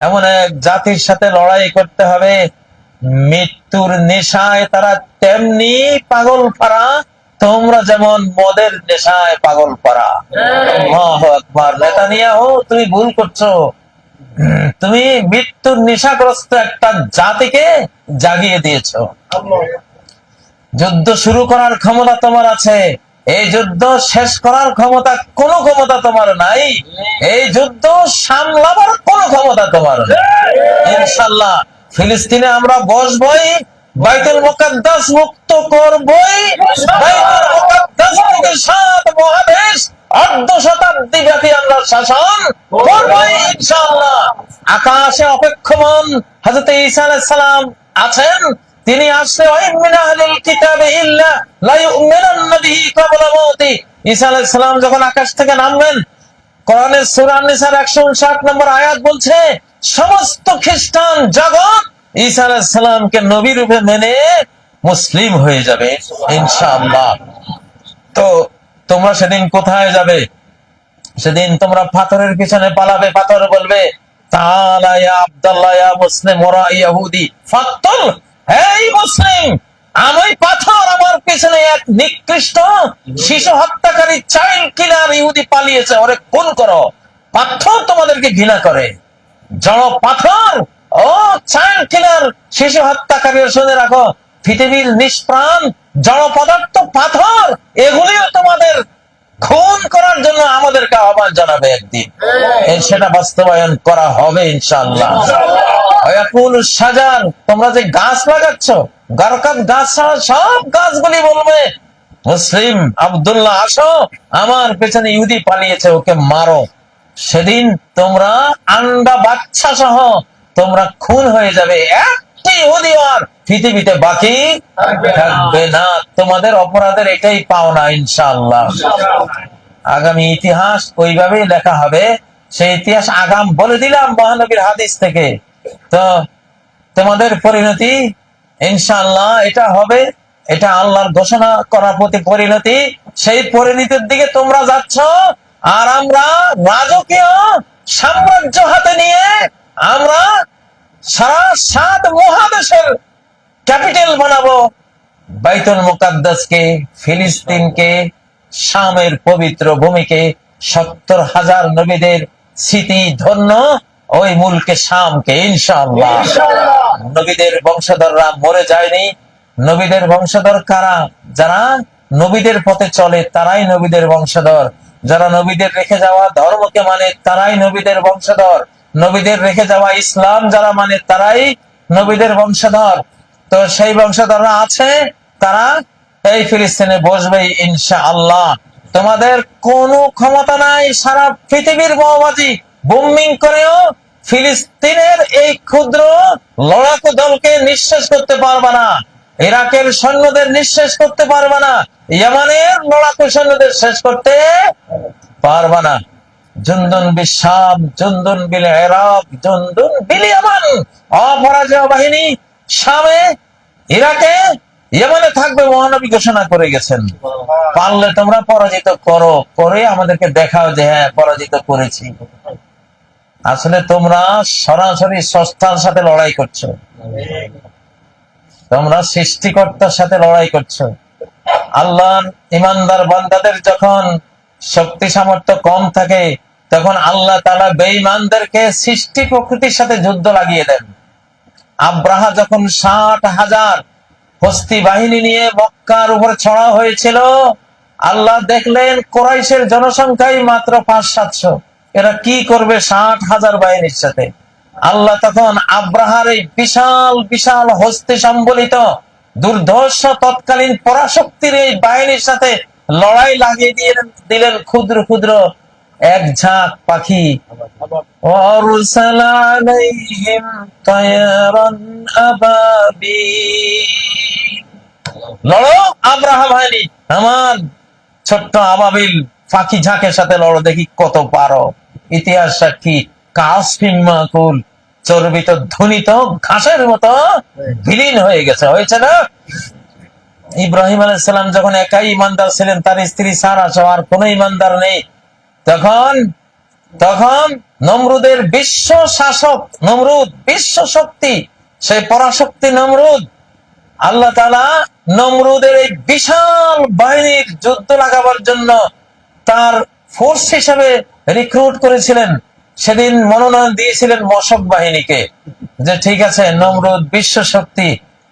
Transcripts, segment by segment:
এমন এক জাতির সাথে লড়াই করতে হবে। মৃত্যুর নেশায় তারা তেমনি পাগল পারা তোমরা যেমন মদের নেশায় পাগল পারা আকবার। নেতানিয়াহু, তুমি ভুল করছ। তুমি মৃত্যুর নেশাগ্রস্ত একটা জাতিকে জাগিয়ে দিয়েছ। যুদ্ধ শুরু করার ক্ষমতা তোমার আছে। এই যুদ্ধ শেষ করার ক্ষমতা কোন ক্ষমতা তোমার নাই। এই যুদ্ধ সামলাবার কোন ক্ষমতা তোমার নেই। ইনশাল্লাহ ফিলিস্তিনে আমরা বসবই, বাইতুল মুকাদ্দাস মুক্ত করবই। আকাশে অপেক্ষমান হযরত ঈসা আলাইহিস সালাম আছেন। তিনি আসলে ওয়াইমিনাহুল কিতাবে ইল্লা লা ইউমিনান্না বিহি ক্বাবলা মাউতি ঈসা আলাইহিস সালাম যখন আকাশ থেকে নামবেন, কোরআনের সূরা নিসার 159 নম্বর আয়াত সমস্ত খ্রিস্টান জগৎ ঈসা নবী রূপে মেনে মুসলিম হয়ে যাবে, ইনশাআল্লাহ। তো তোমরা সেদিন কোথায় যাবে? সেদিন তোমরা পাথরের পিছনে পালাবে, পাথর বলবে, তাআলা ইয়া মুসলিম, ওরা এই মুসলিম আমি পাথর আমার পিছনে এক নিকৃষ্ট শিশু হত্যাকারী চাইল্ড কিলার ইহুদি পালিয়েছে। ওরে খুন করো। পাথর তোমাদেরকে ঘৃণা করে। জড় পাথর ও চাইল্ড কিলার শিশু হত্যাকারী শুনে রাখো পৃথিবীর নিষ্প্রাণ জড় পদার্থ পাথর এগুলিও তোমাদের খুন করার জন্য আমাদেরকে আহ্বান জানাবে একদিন। সেটা বাস্তবায়ন করা হবে ইনশাআল্লাহ। ওয়াকুল সাজার তোমরা যে গাছ লাগাচ্ছ গারকাত গাছ ছাড়া সব গাছগুলি বলবে মুসলিম আব্দুল্লাহ আসো আমার পেছনে ইহুদি পালিয়েছে ওকে মারো। সেদিন তোমরা আন্ডা বাচ্চা সহ তোমরা খুন হয়ে যাবে। একটি ইহুদি আর পৃথিবীতে বাকি থাকবে না। তোমাদের অপরাধের এটাই পাওনা ইনশাআল্লাহ। আগামী ইতিহাস ওইভাবেই লেখা হবে। সেই ইতিহাস আগাম বলে দিলাম মহানবীর হাদিস থেকে। তো তোমাদের পরিণতি, ইনশাআল্লাহ এটা হবে, এটা আল্লাহর ঘোষণা করার প্রতি পরিণতি। সেই পরিণতির দিকে তোমরা যাচ্ছ, আর আমরা রাজকীয় সাম্রাজ্য হাতে নিয়ে আমরা সারা সাত মহাদেশের ক্যাপিটাল বানাবো। বাইতুল মুকাদ্দাসকে, ফিলিস্তিনকে, শামের পবিত্র ভূমিকে সত্তর হাজার নবীদের স্মৃতি ধন্য ওই মুলকে শামকে ইনশাআল্লাহ। নবীদের বংশধররা মরে যায়নি। নবীদের বংশধর কারা? যারা নবীদের পথে চলে তারাই নবীদের বংশধর। যারা নবীদের রেখে যাওয়া ধর্মকে মানে তারাই নবীদের বংশধর। নবীদের রেখে যাওয়া ইসলাম যারা মানে তারাই নবীদের বংশধর। তো সেই বংশধররা আছে তারা এই ফিলিস্তিনে বসবে ইনশা আল্লাহ তোমাদের কোনো ক্ষমতা নাই সারা পৃথিবীর বোমাবাজি বোমিং করেও ফিলিস্তিনের এই ক্ষুদ্র লড়াকু দলকে নিঃশেষ করতে পারবে না। ইরাকের সৈন্যদের নিঃশেষ করতে পারবে না। ইয়ামানের লড়াকু সৈন্যদের শেষ করতে পারবে না। জুন্দুন জুন্দুন এরাক জুন্দুন ইয়ামান। অপরাজয় বাহিনী শামে ইরাকে, ইয়েমেনে থাকবে মহানবী ঘোষণা করে গেছেন। পারলে তোমরা পরাজিত করো, করে আমাদেরকে দেখাও যে হ্যাঁ পরাজিত করেছি। আসলে তোমরা সরাসরি সস্তার সাথে লড়াই করছ। তোমরা সৃষ্টিকর্তার সাথে লড়াই করছ। আল্লাহর ইমানদার বান্দাদের যখন শক্তি সামর্থ্য কম থাকে, তখন আল্লাহ তালা বেঈমানদেরকে সৃষ্টি প্রকৃতির সাথে যুদ্ধ লাগিয়ে দেন। আব্রাহা যখন ষাট হাজার হস্তি বাহিনী নিয়ে মক্কার উপর ছড়া হয়েছিল, আল্লাহ দেখলেন কোরাইশের জনসংখ্যাই মাত্র পাঁচ সাতশো। এরা কি করবে ষাট হাজার বাহিনীর সাথে? আল্লাহ তখন আব্রাহার এই বিশাল বিশাল হস্তি সম্বলিত দুর্ধর্ষ তৎকালীন পরাশক্তির এই বাহিনীর সাথে লড়াই লাগিয়ে দিয়ে দিলেন ক্ষুদ্র ক্ষুদ্র এক ঝাঁক পাখি। লড়ো আব্রাহাম আমার ছোট্ট আবাবিল। পাখি ঝাঁকের সাথে লড়ো, দেখি কত পারো। ইতিহাস সাক্ষী কাসফিন মাকুল, চর্বিত ধ্বনিত ঘাসের মতো বিলীন হয়ে গেছে, হয়েছে না? ইব্রাহিম আলাইসাল্লাম যখন একাই ইমানদার ছিলেন, তার স্ত্রী সারা আর কোন ইমানদার নেই। তখন তখন নমরুদের বিশ্ব শাসক, নমরুদ, বিশ্ব শক্তি সেই পরাশক্তি নমরুদ, আল্লাহ তালা নমরুদের এই বিশাল বাহিনীর যুদ্ধ লাগাবার জন্য তার ফোর্স হিসাবে রিক্রুট করেছিলেন। সেদিন মনোনয়ন দিয়েছিলেন মশক বাহিনীকে। যে ঠিক আছে, নমরুদ বিশ্ব শক্তি।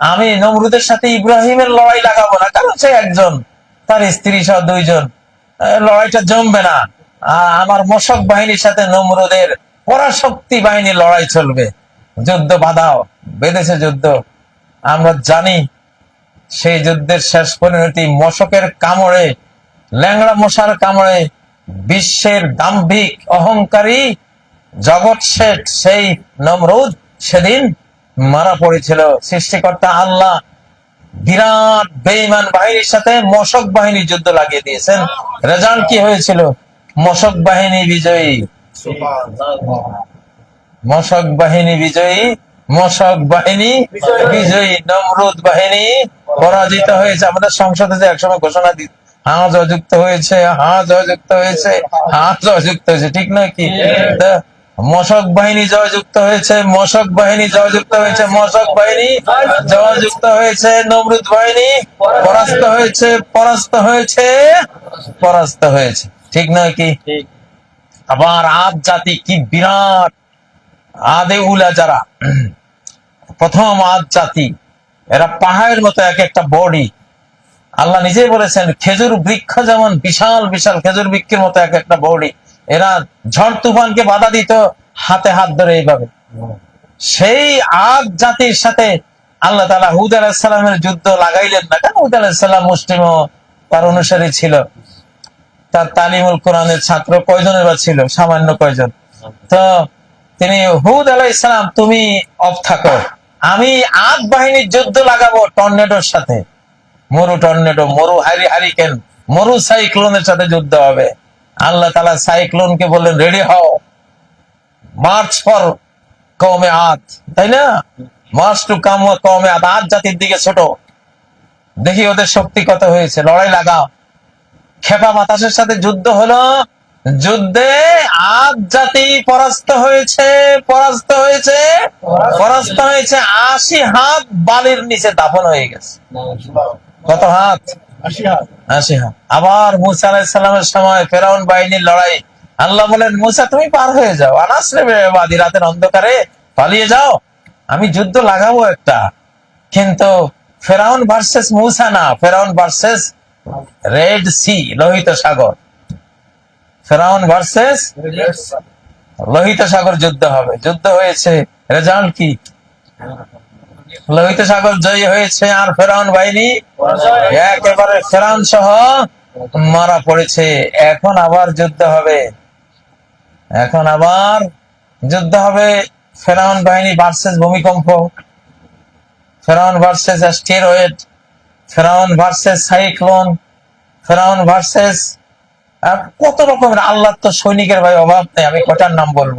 আমি নমরুদের সাথে ইব্রাহিমের লড়াই লাগাবো না, কারণ সে একজন, তার স্ত্রী সহ দুইজন। লড়াইটা জমবে না। আমার মশক বাহিনীর সাথে নমরুদের পরাশক্তি বাহিনী লড়াই চলবে। যুদ্ধ বাধাও, বেঁধেছে যুদ্ধ। আমরা জানি, সেই যুদ্ধের শেষ পরিণতি মশকের কামড়ে ল্যাংড়া মশার কামড়ে বিশ্বের দাম্ভিক অহংকারী জগৎ শেঠ সেই নমরুদ সেদিন মারা পড়েছিল। সৃষ্টিকর্তা আল্লাহ বিরাট বেইমান বাহিনীর সাথে মশক বাহিনী যুদ্ধ লাগিয়ে দিয়েছেন। রেজাল্ট কি হয়েছিল? মশক বাহিনী বিজয়ী। মশক বাহিনী বিজয়ী। মশক বাহিনী বিজয়ী। নমরুদ বাহিনী পরাজিত হয়েছে। আমাদের সংসদে যে একসময় ঘোষণা দি হ্যাঁ জয়যুক্ত হয়েছে হ্যাঁ জয়যুক্ত হয়েছে হ্যাঁ জয়যুক্ত হয়েছে ঠিক নয় কি? মশক বাহিনী জয়যুক্ত হয়েছে মশক বাহিনী জয়যুক্ত হয়েছে মশক বাহিনী জয়যুক্ত হয়েছে নমরুদ বাহিনী পরাস্ত হয়েছে পরাস্ত হয়েছে পরাস্ত হয়েছে ঠিক নয় কি? আবার আদ জাতি কি বিরাট। আদে উলা যারা প্রথম আদ জাতি। এরা পাহাড়ের মতো এক একটা বডি। আল্লাহ নিজেই বলেছেন, খেজুর বৃক্ষ যেমন বিশাল বিশাল খেজুর বৃক্ষের মতো এক একটা বডি, এরা ঝড় তুফানকে বাধা দিত হাতে হাত ধরে এইভাবে। সেই আদ জাতির সাথে আল্লাহ তালা হুদ আলাহিসাল্লামের যুদ্ধ লাগাইলেন না কেন? হুদ আলাহিসাল্লাম মুসলিম তার অনুসারী ছিল। তার তালিমুল কোরআনের ছাত্র কয়জনের বা ছিল? সামান্য কয়জন। তো তিনি হুদ আলাহ ইসলাম তুমি অফ থাকো। আমি আগ বাহিনীর যুদ্ধ লাগাবো টর্নেডোর সাথে। মরু টর্নেডো, মরু হারি হারিকেন, মরু সাইক্লোনের সাথে যুদ্ধ হবে। আল্লাহ তালা সাইক্লোনকে বললেন রেডি হও। মার্চ ফর কমে আত তাই না? মার্চ টু কাম কমে আত আজ জাতির দিকে ছোট। দেখি ওদের শক্তি কত হয়েছে। লড়াই লাগাও। খেপা বাতাসের সাথে যুদ্ধ হলো। যুদ্ধে আজ জাতি পরাস্ত হয়েছে পরাস্ত হয়েছে পরাস্ত হয়েছে। আশি হাত বালির নিচে দাফন হয়ে গেছে। কত হাত? আশি হাত। আবার মুসা আলাহিসাল্লামের সময় ফেরাউন বাহিনীর লড়াই। আল্লাহ বলেন, মুসা, তুমি পার হয়ে যাও। আনাসরে বাদী, রাতের অন্ধকারে পালিয়ে যাও। আমি যুদ্ধ লাগাবো একটা। কিন্তু ফেরাউন ভার্সেস মুসা না। ফেরাউন ভার্সেস রেড সি, লোহিত সাগর। ফেরাউন ভার্সেস লোহিত সাগর যুদ্ধ হবে। যুদ্ধ হয়েছে। রেজাল্ট কি? লোহিত সাগর জয়ী হয়েছে আর ফেরাউন বাহিনী। একেবারে ফেরাউন সহ মারা পড়েছে। এখন আবার যুদ্ধ হবে। এখন আবার যুদ্ধ হবে। ফেরাউন বাহিনী ভার্সেস ভূমিকম্প। Firaun versus steroid Firaun versus cyclone Firaun versus কত রকমের আল্লাহ তো সৈনিকের ভাই অভাব নেই, আমি কটার নাম বলব?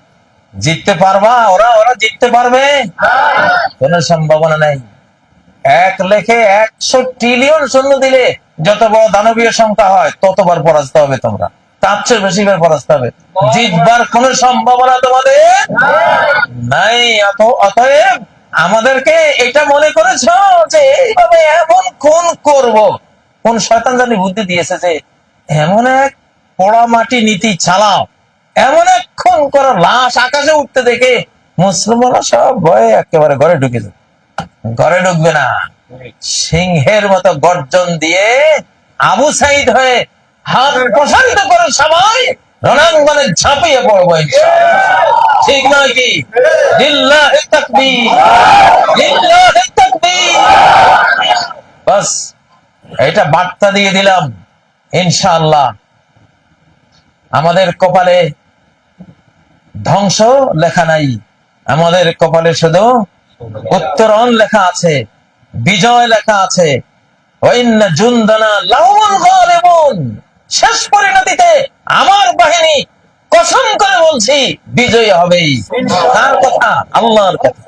জিততে পারবা? ওরা ওরা জিততে পারবে। কোন সম্ভাবনা নাই। এক লেখে একশো ট্রিলিয়ন শূন্য দিলে যত বড় দানবীয় সংখ্যা হয় ততবার পরাস্ত হবে তোমরা। তার চেয়ে বেশি বার পরাস্ত হবে। জিতবার কোন সম্ভাবনা তোমাদের নাই। অত- অতএব আমাদেরকে এটা মনে করেছ যে এইভাবে এমন খুন করব। কোন শয়তান জানি বুদ্ধি দিয়েছে যে এমন এক পোড়া মাটি নীতি চালাও। এমন এক খুন করার লাশ আকাশে উঠতে দেখে মুসলমানরা সব ভয়ে একেবারে ঘরে ঢুকে যাবে ঘরে ঢুকবে না। সিংহের মতো গর্জন দিয়ে আবু সাইদ হয়ে হাত প্রসারিত করে সবাই রণাঙ্গনে ঝাঁপিয়ে পড়ব। ঠিক নয় কি? এটা বার্তা দিয়ে দিলাম, ইনশাআল্লাহ। আমাদের কপালে ধ্বংস লেখা নাই। আমাদের কপালে শুধু উত্তরণ লেখা আছে, বিজয় লেখা আছে। শেষ পরিণতিতে আমার বাহিনী কসম করে বলছি, বিজয়ী হবেই। তার কথা আল্লাহর কথা